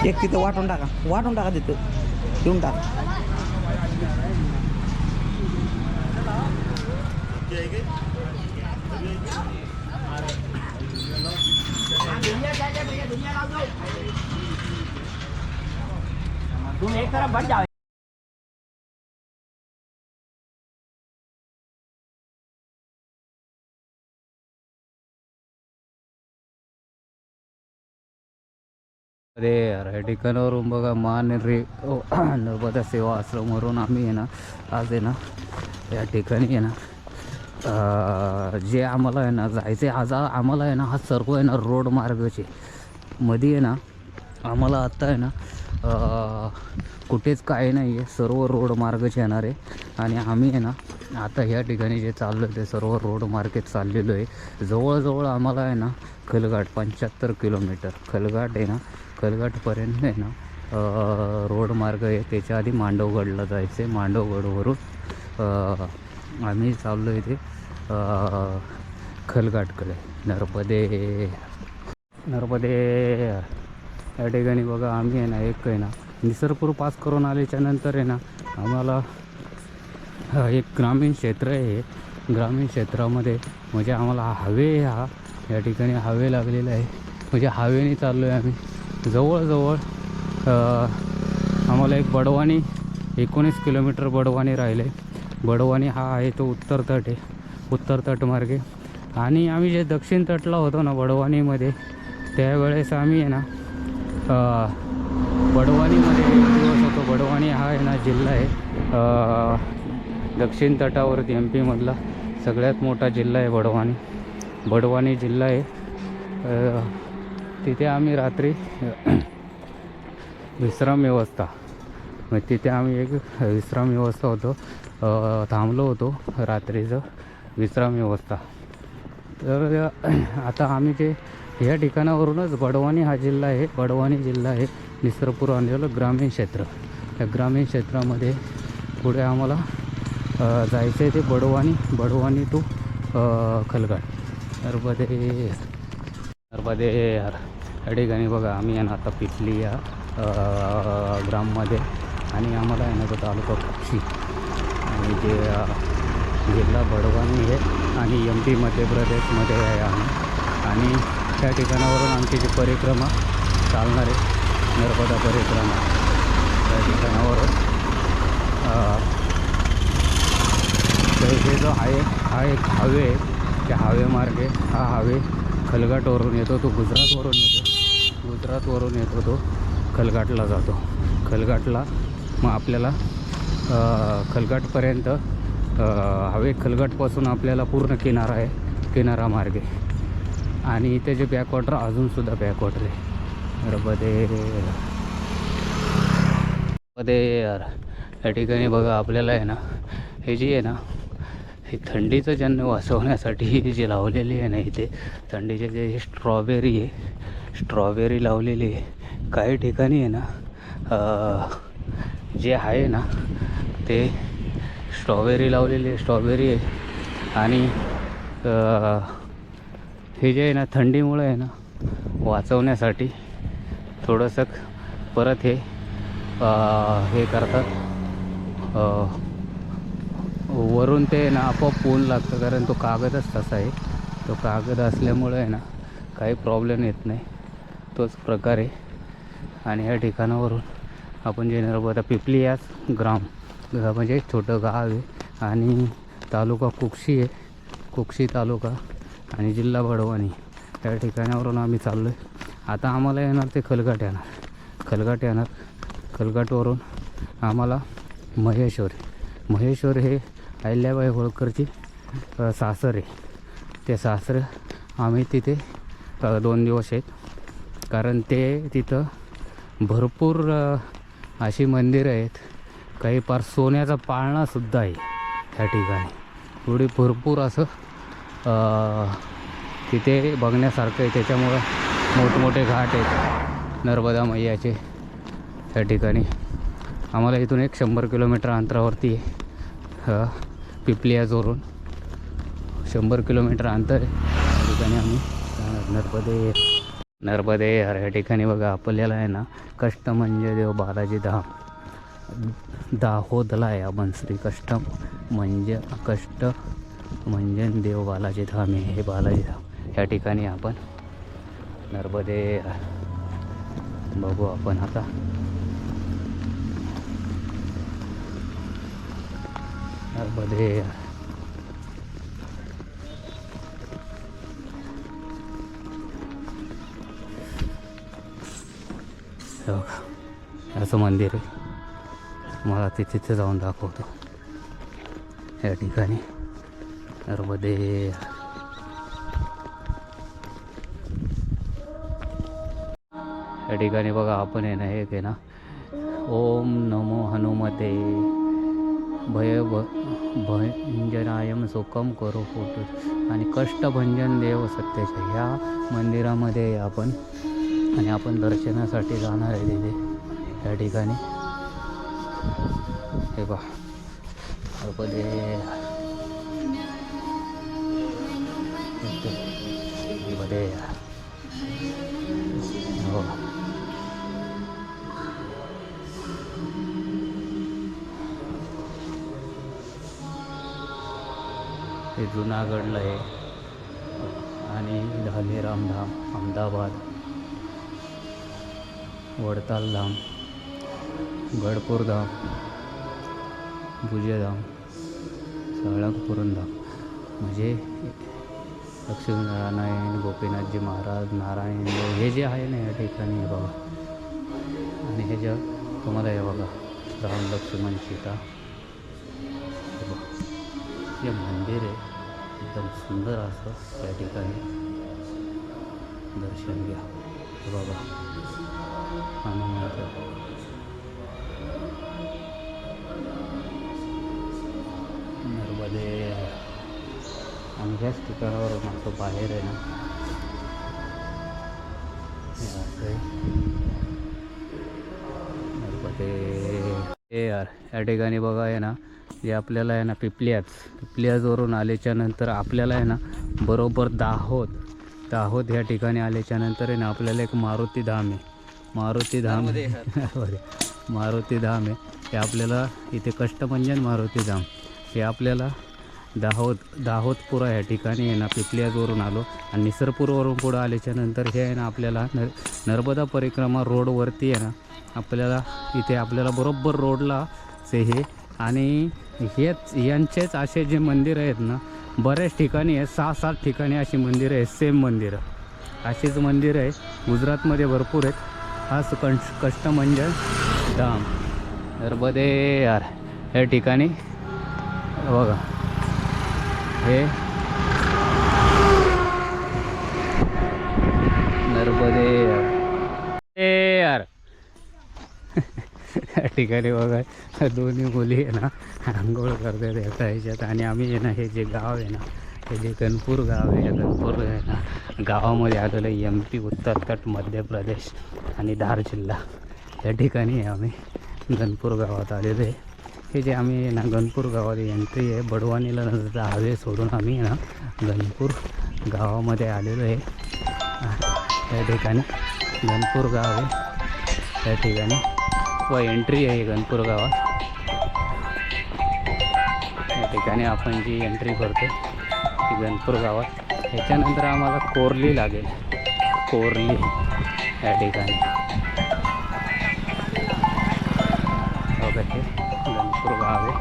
एक तिथं वाटून टाका वाटून टाका तिथं देऊन टाका तुम एक तरफ बढ़ जाओ अरे यार या ठिकाणावरून बघा महानरी नर्मदा सेवा आश्रमवरून आम्ही आहे ना जे आम्हाला आहे ना जायचे आज आम्हाला आहे ना हा सर्व आहे ना रोड मार्गचे. मध्ये आहे ना आम्हाला आत्ता आहे ना कुठेच काही नाही आहे सर्व रोड मार्गच येणार आहे. आणि आम्ही आहे ना आता ह्या ठिकाणी जे चाललो ते सर्व रोड मार्गेत चाललेलो आहे. जवळजवळ आम्हाला आहे ना खलघाट पंच्याहत्तर किलोमीटर. खलघाट आहे ना खलघाटपर्यंत आहे ना रोड मार्ग आहे. त्याच्या आधी मांडवगडला जायचं आहे मांडवगडवरून आम्ही चाललो आहे खलघाटकडे नर्मदे. नर्मदे या ठिकाणी बघा आम्ही आहे ना एक आहे ना निसर्गपूर पास करून आल्याच्यानंतर आहे ना आम्हाला हा एक ग्रामीण क्षेत्र आहे. हे. ग्रामीण क्षेत्रामध्ये म्हणजे आम्हाला हवे हा या ठिकाणी हवे लागलेले आहे. म्हणजे हवेने चाललो आहे आम्ही. जवळजवळ आम्हाला एक बडवानी एकोणीस किलोमीटर बडवानी राहिले बडवानी हा आहे तो उत्तर तट आहे. उत्तर तटमार्गे आणि आम्ही जे दक्षिण तटला होतो ना बडवानीमध्ये त्यावेळेस आम्ही आहे ना बडवानीमध्ये एक दिवस होतो. बडवानी हा आहे ना जिल्हा आहे. दक्षिण तटावरती एम पीमधला सगळ्यात मोठा जिल्हा आहे बडवानी. बडवानी जिल्हा आहे. तिथे आम्ही रात्री विश्राम व्यवस्था. मग तिथे आम्ही एक विश्राम व्यवस्था होतो. थांबलो होतो रात्रीचं विश्राम व्यवस्था. तर आता आम्ही जे या ठिकाणावरूनच बडवानी हा जिल्हा आहे बडवानी जिल्हा आहे निसर्गपूर आणलेलं ग्रामीण क्षेत्र. या ग्रामीण क्षेत्रामध्ये पुढे आम्हाला जायचं आहे ते बडवानी बडवानी टू खलगाड. नर्मदे नर्मदे यार या ठिकाणी बघा आम्ही आहे ना आता पिपली या ग्राममध्ये आणि आम्हाला आहे ना तो तालुका पक्षी. आणि जे जिल्हा बडवानी आहे आणि एम पी मध्य प्रदेशमध्ये आहे आम्ही. आणि त्या ठिकाणावरून आमची जी परिक्रमा चालणार आहे नर्मदा परिक्रमा त्या ठिकाणावरून तर हे जो आहे हा एक हायवे आहे त्या हावेमार्गे हा हायवे खलघाटवरून येतो तो गुजरातवरून येतो. गुजरातवरून येतो तो खलघाटला जातो. खलघाटला मग आपल्याला खलघाटपर्यंत हवे खलघाटपासून आपल्याला पूर्ण किनारा आहे किनारा मार्गे. आणि इथे जे बॅकवॉटर अजूनसुद्धा बॅकवॉटर आहे. रबदे मध्ये यार. या ठिकाणी बघा आपल्याला आहे ना हे जी आहे ना हे थंडीचं ज्यांना वाचवण्यासाठी जे लावलेली आहे ना इथे थंडीचे जे स्ट्रॉबेरी आहे स्ट्रॉबेरी लावलेली आहे. काही ठिकाणी आहे ना जे आहे ना ते स्ट्रॉबेरी लावलेली आहे स्ट्रॉबेरी आहे. आणि हे जे आहे ना थंडीमुळं आहे ना वाचवण्यासाठी थोडंसं परत हे हे करतात. वरून ते ना आपोआप ऊन लागतं कारण तो कागदच तसा आहे. तो कागद असल्यामुळे आहे ना काही प्रॉब्लेम येत नाही. तोच प्रकार आहे. आणि या ठिकाणावरून आपण जे नर्मदा पिपली याच ग्राम. म्हणजे छोटं गाव आहे आणि तालुका कुक्षी आहे. कुक्षी तालुका आणि जिल्हा बडवानी या ठिकाणावरून आम्ही चाललो आहे आता आम्हाला येणार ते खलघाट येणार. खलघाट येणार. खलघाटवरून आम्हाला महेश्वर महेश्वर हे अहिल्याबाई होळकरची सासर आहे. ते सासर आम्ही तिथे दोन दिवस आहेत. कारण ते तिथं भरपूर अशी मंदिरं आहेत. काही पार सोन्याचा पाळणासुद्धा आहे त्या ठिकाणी. एवढी भरपूर असं तिथे बघण्यासारखं आहे. त्याच्यामुळं मोठमोठे घाट आहेत. नर्मदा मैयाचे त्या ठिकाणी. आम्हाला इथून एक शंभर किलोमीटर अंतरावरती आहे. पिपलियाजवरून शंभर किलोमीटर अंतर आहे. त्या ठिकाणी आम्ही नर्मदे नर्मदे या ठिकाणी बघा आपल्याला आहे ना कष्ट म्हणजे देव बालाजी धाम. दाहोदला आहे आपण श्री कष्ट म्हणजे कष्ट म्हणजे देव बालाजी धाम हे बालाजी धाम. या ठिकाणी आपण नर्मदे बघू आपण आता. नर्मदे. असं मंदिर आहे. मला ते तिथे जाऊन दाखवतो. या ठिकाणी. नर्मदे. या ठिकाणी बघा आपण आहे ना एक आहे ना ओम नमो हनुमते. भय भ भंजनायम सुखम करो फोटो. आणि कष्टभंजन देव सत्याचे. ह्या मंदिरामध्ये आपण आणि आपण दर्शनासाठी जाणार आहे तिथे. या ठिकाणी. हे पहा. नर्मदे हो. हे जुनागडला आहे. आणि धाम धाम अहमदाबाद. वडताल धाम. गडपूर धाम भुजेधाम साळंगपुरम धाम म्हणजे लक्ष्मीनारायण गोपीनाथजी महाराज नारायण हे जे आहे ना या ठिकाणी हे बघा. आणि हे जे तुम्हाला हे बघा राम लक्ष्मण सीता. हे बघा. हे मंदिर आहे. एकदम सुंदर असं या ठिकाणी दर्शन घ्या. बाबा आनंद नर्मदे आणि ह्याच ठिकाणावरून असं बाहेर आहे ना. हे यार या ठिकाणी बघा आहे ना जे आपल्याला आहे ना पिपल्याच पिपल्याजवरून आल्याच्यानंतर आपल्याला आहे ना बरोबर दाहोद दाहोद ह्या ठिकाणी आल्याच्यानंतर आहे ना आपल्याला एक मारुती धाम आहे. मारुती धाम. मारुती धाम आहे. हे आपल्याला इथे कष्टभंजन मारुती धाम. हे आपल्याला दाहोद दाहोदपुरा या ठिकाणी आहे ना पिपल्याजवरून आलो. आणि निसरपूरवरून पुढं आल्याच्यानंतर हे आहे ना आपल्याला नर नर्मदा परिक्रमा रोडवरती आहे ना आपल्याला इथे आपल्याला बरोबर रोडला से हे. आणि हेच यांचेच असे जे मंदिर आहेत ना बऱ्याच ठिकाणी आहे सहा सात ठिकाणी अशी मंदिरं आहेत सेम मंदिरं. अशीच मंदिरं आहे गुजरातमध्ये भरपूर आहेत. हाच कंश म्हणजे धाम. नर्मदे यार या ठिकाणी बघा. हे. नर्मदे यार. या ठिकाणी बघा दोन्ही मुली आहे ना आंघोळ करतात एका ह्याच्यात आणि आम्ही आहे ना हे जे गाव आहे ना हे जे गणपूर गाव आहे या गणपूर आहे ना गावामध्ये आलेलं आहे एम पी उत्तर तट मध्य प्रदेश आणि धार जिल्हा. या ठिकाणी आम्ही गणपूर गावात आलेलो आहे. हे जे आम्ही आहे ना गणपूर गावात एंट्री आहे. बडवानीला नंतर हायवे सोडून आम्ही ना गणपूर गावामध्ये आलेलो आहे. त्या ठिकाणी गणपूर गाव आहे. त्या ठिकाणी व एंट्री आहे गणपूर गावात. या ठिकाणी आपण जी एंट्री करतो ती गणपूर गावात. ह्याच्यानंतर आम्हाला कोरली लागेल. कोरली. या ठिकाणी. बघा हे